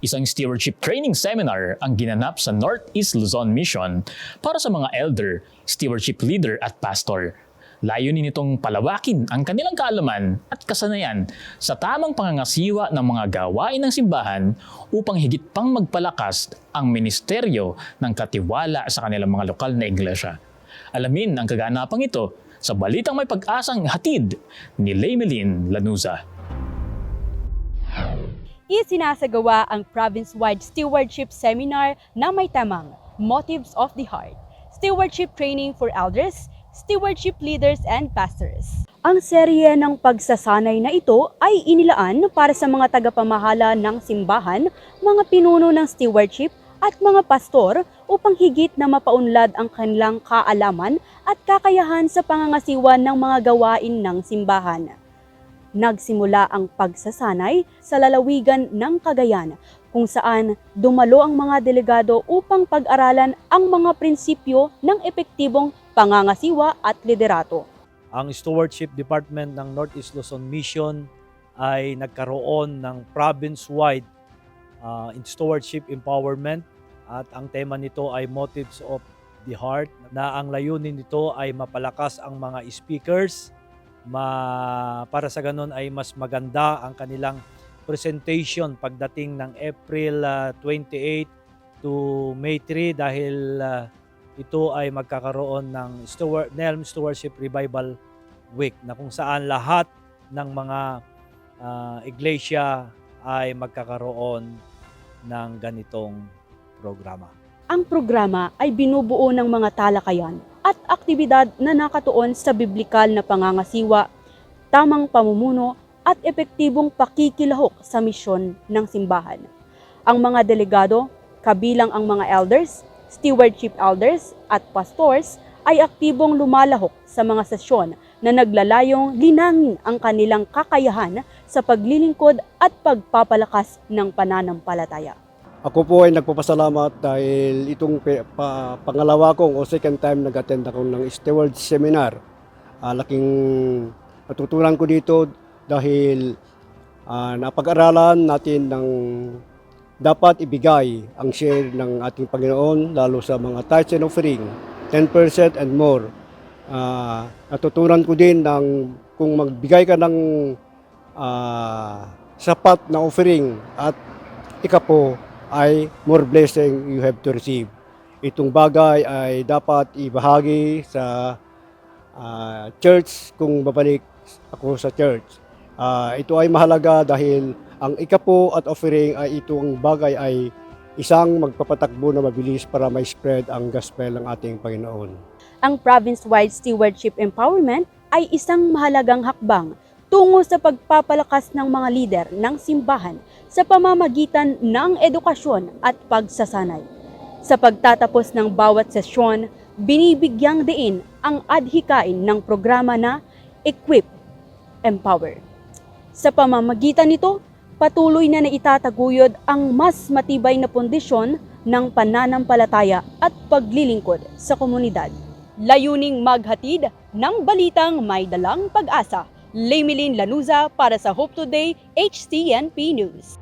Isang stewardship training seminar ang ginanap sa Northeast Luzon Mission para sa mga elder, stewardship leader at pastor. Layunin nitong palawakin ang kanilang kaalaman at kasanayan sa tamang pangangasiwa ng mga gawain ng simbahan upang higit pang magpalakas ang ministeryo ng katiwala sa kanilang mga lokal na iglesia. Alamin ang kaganapang ito sa balitang may pag-asang hatid ni Lemelin Lanuza. Isinasagawa ang province-wide stewardship seminar na may tamang Motives of the Heart, Stewardship Training for Elders, Stewardship Leaders and Pastors. Ang serye ng pagsasanay na ito ay inilaan para sa mga tagapamahala ng simbahan, mga pinuno ng stewardship at mga pastor upang higit na mapaunlad ang kanilang kaalaman at kakayahan sa pangangasiwa ng mga gawain ng simbahan nagsimula ang pagsasanay sa lalawigan ng Cagayan kung saan dumalo ang mga delegado upang pag-aralan ang mga prinsipyo ng epektibong pangangasiwa at liderato. Ang Stewardship Department ng Northeast Luzon Mission ay nagkaroon ng province-wide uh, in stewardship empowerment at ang tema nito ay Motives of the Heart na ang layunin nito ay mapalakas ang mga speakers ma para sa ganun ay mas maganda ang kanilang presentation pagdating ng April ah, 28 to May 3 dahil ah, ito ay magkakaroon ng Steward, NELM Stewardship Revival Week na kung saan lahat ng mga ah, iglesia ay magkakaroon ng ganitong programa. Ang programa ay binubuo ng mga talakayan at aktibidad na nakatuon sa biblikal na pangangasiwa, tamang pamumuno at epektibong pakikilahok sa misyon ng simbahan. Ang mga delegado, kabilang ang mga elders, stewardship elders at pastors ay aktibong lumalahok sa mga sesyon na naglalayong linangin ang kanilang kakayahan sa paglilingkod at pagpapalakas ng pananampalataya. Ako po ay nagpapasalamat dahil itong pa- pangalawa kong o second time nag-attend ako ng steward seminar. Ah, laking natutunan ko dito dahil ah, napag-aralan natin ng dapat ibigay ang share ng ating Panginoon lalo sa mga tithes and offering, 10% and more. Ah, natutunan ko din ng kung magbigay ka ng ah, sapat na offering at ikapo ay more blessing you have to receive. Itong bagay ay dapat ibahagi sa ah, church kung babalik ako sa church. Ah, ito ay mahalaga dahil ang ikapo at offering ay itong bagay ay isang magpapatakbo na mabilis para may spread ang gospel ng ating Panginoon. ang province-wide stewardship empowerment ay isang mahalagang hakbang tungo sa pagpapalakas ng mga lider ng simbahan sa pamamagitan ng edukasyon at pagsasanay. Sa pagtatapos ng bawat sesyon, binibigyang diin ang adhikain ng programa na Equip, Empower. Sa pamamagitan nito, patuloy na naitataguyod ang mas matibay na pundisyon ng pananampalataya at paglilingkod sa komunidad. Layuning maghatid ng balitang may dalang pag-asa. Lemilin Lanuza para sa Hope Today HCNP News.